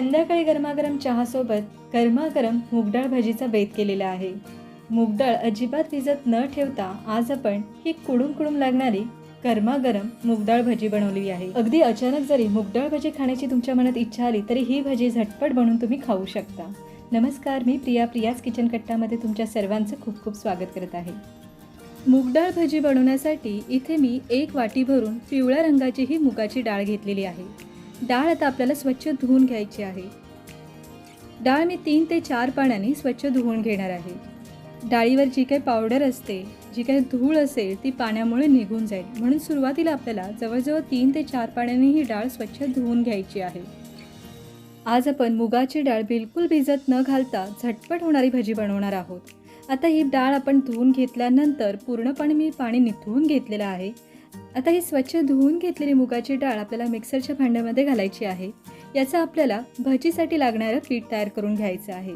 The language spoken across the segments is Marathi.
संध्याकाळी गरमागरम चहासोबत गरमागरम मूगडाळ भाजीचा बेत केलेला आहे. मूगडाळ अजिबात भिजत न ठेवता आज आपण ही कुडूम कुडूम लागणारी गरमागरम मूगडाळ भाजी बनवली आहे. अगदी अचानक जरी मूगडाळ भाजी खाण्याची तुमच्या मनात इच्छा आली तरी ही भाजी झटपट बनवून तुम्ही खाऊ शकता. नमस्कार मी प्रिया प्रियाज किचन कट्टामध्ये तुमच्या सर्वांचं खूप खूप स्वागत करत आहे. मूगडाळ भाजी बनवण्यासाठी इथे मी एक वाटी भरून पिवळ्या रंगाची ही मुगाची डाळ घेतलेली आहे. डाळ आता आपल्याला स्वच्छ धुवून घ्यायची आहे. डाळ मी तीन ते चार पाण्याने स्वच्छ धुवून घेणार आहे. डाळीवर जी काही पावडर असते जी काही धूळ असेल ती पाण्यामुळे निघून जाईल. म्हणून सुरुवातीला आपल्याला जवळजवळ तीन ते चार पाण्याने ही डाळ स्वच्छ धुवून घ्यायची आहे. आज आपण मुगाची डाळ बिलकुल भिजत न घालता झटपट होणारी भजी बनवणार आहोत. आता ही डाळ आपण धुवून घेतल्यानंतर पूर्णपणे मी पाणी निथळून घेतलेलं आहे. आता ही स्वच्छ धुवून घेतलेली मुगाची डाळ आपल्याला मिक्सरच्या भांड्यामध्ये घालायची आहे. याचं आपल्याला भजीसाठी लागणारं पीठ तयार करून घ्यायचं आहे.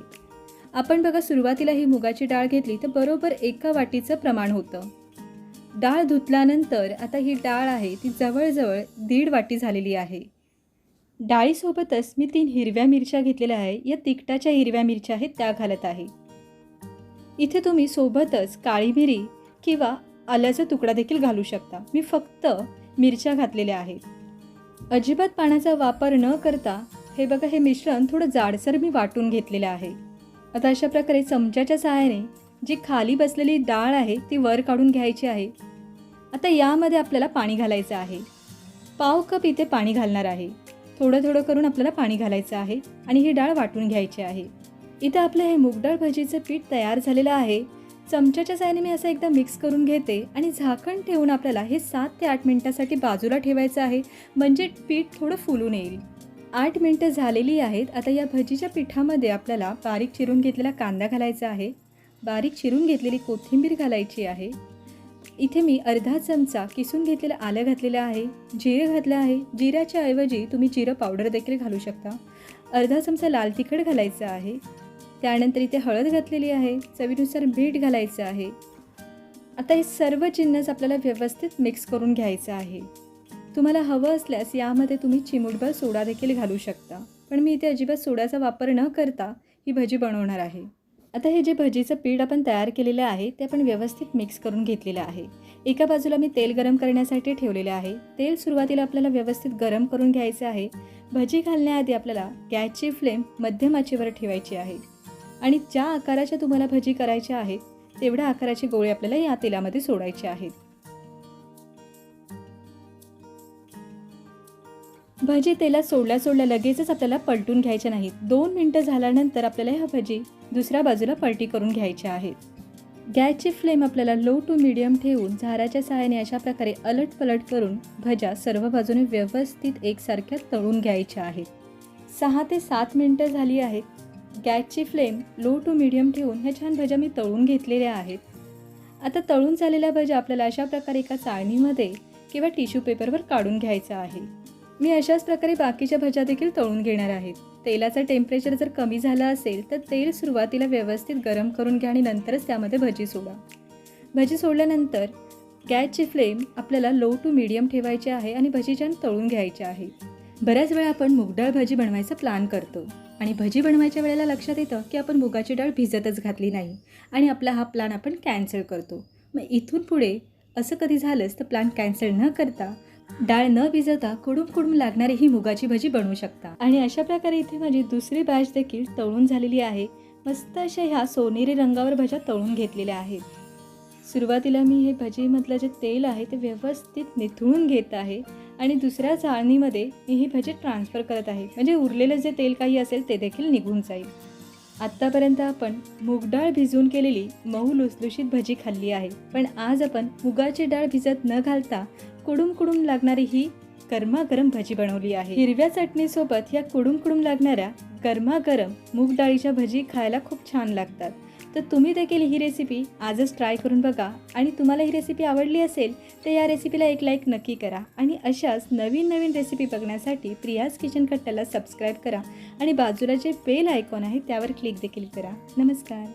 आपण बघा सुरुवातीला ही मुगाची डाळ घेतली तर बरोबर एका वाटीचं प्रमाण होतं. डाळ धुतल्यानंतर आता ही डाळ आहे ती जवळजवळ दीड वाटी झालेली आहे. डाळीसोबतच मी तीन हिरव्या मिरच्या घेतलेल्या आहे या तिखटाच्या हिरव्या मिरच्या आहेत त्या घालत आहे. इथे तुम्ही सोबतच काळी मिरी किंवा आल्याचा तुकडा देखील घालू शकता. मी फक्त मिरच्या घातलेल्या आहेत. अजिबात पाण्याचा वापर न करता हे बघा हे मिश्रण थोडं जाडसर मी वाटून घेतलेलं आहे. आता अशा प्रकारे चमच्याच्या सहाय्याने जी खाली बसलेली डाळ आहे ती वर काढून घ्यायची आहे. आता यामध्ये आपल्याला पाणी घालायचं आहे. पाव कप इथे पाणी घालणार आहे. थोडं थोडं करून आपल्याला पाणी घालायचं आहे आणि ही डाळ वाटून घ्यायची आहे. इथं आपलं हे मूगडाळ भजीचं पीठ तयार झालेलं आहे. चमच्याच्या साहाय्याने मी असं एकदा मिक्स करून घेते आणि झाकण ठेवून आपल्याला हे सात ते आठ मिनटासाठी बाजूला ठेवायचं आहे. म्हणजे पीठ थोडं फुलून येईल. आठ मिनटं झालेली आहेत. आता या भजीच्या पिठामध्ये आपल्याला बारीक चिरून घेतलेला कांदा घालायचा आहे. बारीक चिरून घेतलेली कोथिंबीर घालायची आहे. इथे मी अर्धा चमचा किसून घेतलेलं आलं घातलेलं आहे. जिरे घातलं आहे. जिऱ्याच्या ऐवजी तुम्ही जिरं पावडर देखील घालू शकता. अर्धा चमचा लाल तिखट घालायचं आहे. त्यानंतर इथे हळद घातलेली आहे. चवीनुसार मीठ घालायचं आहे. आता हे सर्व जिन्नस आपल्याला व्यवस्थित मिक्स करून घ्यायचं आहे. तुम्हाला हवं असल्यास यामध्ये तुम्ही चिमूटभर सोडा देखील घालू शकता. पण मी इथे अजिबात सोड्याचा वापर न करता ही भजी बनवणार आहे. आता हे जे भजीचं पीठ आपण तयार केलेलं आहे ते आपण व्यवस्थित मिक्स करून घेतलेलं आहे. एका बाजूला मी तेल गरम करण्यासाठी ठेवलेले आहे. तेल सुरुवातीला आपल्याला व्यवस्थित गरम करून घ्यायचं आहे. भजी घालण्याआधी आपल्याला गॅसची फ्लेम मध्यम आचेवर ठेवायची आहे. आणि ज्या आकाराच्या तुम्हाला भजी करायच्या आहेत तेवढ्या आकाराचे गोळे आपल्याला या तेलामध्ये सोडायचे आहेत. भजी तेलात सोडल्या सोडल्या लगेचच आपल्याला पलटून घ्यायच्या नाहीत. दोन मिनटं झाल्यानंतर आपल्याला ह्या भजी दुसऱ्या बाजूला पलटी करून घ्यायच्या आहेत. गॅसची फ्लेम आपल्याला लो टू मिडियम ठेवून झाराच्या सहाय्याने अशा प्रकारे अलट पलट करून भज्या सर्व बाजूने व्यवस्थित एकसारख्या तळून घ्यायच्या आहेत. सहा ते सात मिनटं झाली आहेत. गॅसची फ्लेम लो टू मिडियम ठेवून ह्या छान भज्या मी तळून घेतलेल्या आहेत. आता तळून झालेल्या भज्या आपल्याला अशा प्रकारे एका चाळणीमध्ये किंवा टिश्यू पेपरवर काढून घ्यायचं आहे. मी अशाच प्रकारे बाकीच्या भज्या देखील तळून घेणार आहेत. तेलाचं टेम्परेचर जर कमी झालं असेल तर तेल सुरुवातीला व्यवस्थित गरम करून घ्या आणि नंतरच त्यामध्ये भजी सोडा. भजी सोडल्यानंतर गॅसची फ्लेम आपल्याला लो टू मिडियम ठेवायची आहे आणि भजी छान तळून घ्यायची आहे. बऱ्याच वेळा आपण मुगडाळ भाजी बनवायचा प्लॅन करतो. आणि भजी बनवायच्या वेळेला लक्षात येतं की आपण मुगाची डाळ भिजतच घातली नाही. आणि आपला हा प्लॅन आपण कॅन्सल करतो. मग इथून पुढे असं कधी झालंच तर प्लॅन कॅन्सल न करता डाळ न भिजवता कुडूम कुडूम लागणारी ही मुगाची भजी बनवू शकता. आणि अशा प्रकारे इथे माझी दुसरी बॅच देखील तळून झालेली आहे. मस्त अशा ह्या सोनेरी रंगावर भज्या तळून घेतलेल्या आहेत. सुरुवातीला मी हे भजीमधलं जे तेल आहे ते व्यवस्थित निथळून घेत आहे. आणि दुसऱ्या चाळणीमध्ये मी ही भजी ट्रान्सफर करत आहे. म्हणजे उरलेलं जे तेल काही असेल ते देखील निघून जाईल. आत्तापर्यंत आपण मूगडाळ भिजवून केलेली मऊ लुसलुशीत भजी खाल्ली आहे. पण आज आपण मुगाची डाळ भिजत न घालता कुडूम कुडूम लागणारी ही गरमागरम भजी बनवली आहे. हिरव्या चटणीसोबत या कुडूम कुडूम लागणाऱ्या गरमागरम मूग डाळीच्या भजी खायला खूप छान लागतात. तर तुम्ही देखील ही रेसिपी आजच ट्राय करून बघा. आणि तुम्हाला ही रेसिपी आवडली असेल तर या रेसिपीला एक लाईक नक्की करा. आणि अशाच नवीन नवीन रेसिपी बघण्यासाठी प्रियाज किचन कट्ट्याला सबस्क्राईब करा. आणि बाजूला जे बेल आयकॉन आहे त्यावर क्लिक देखील करा. नमस्कार.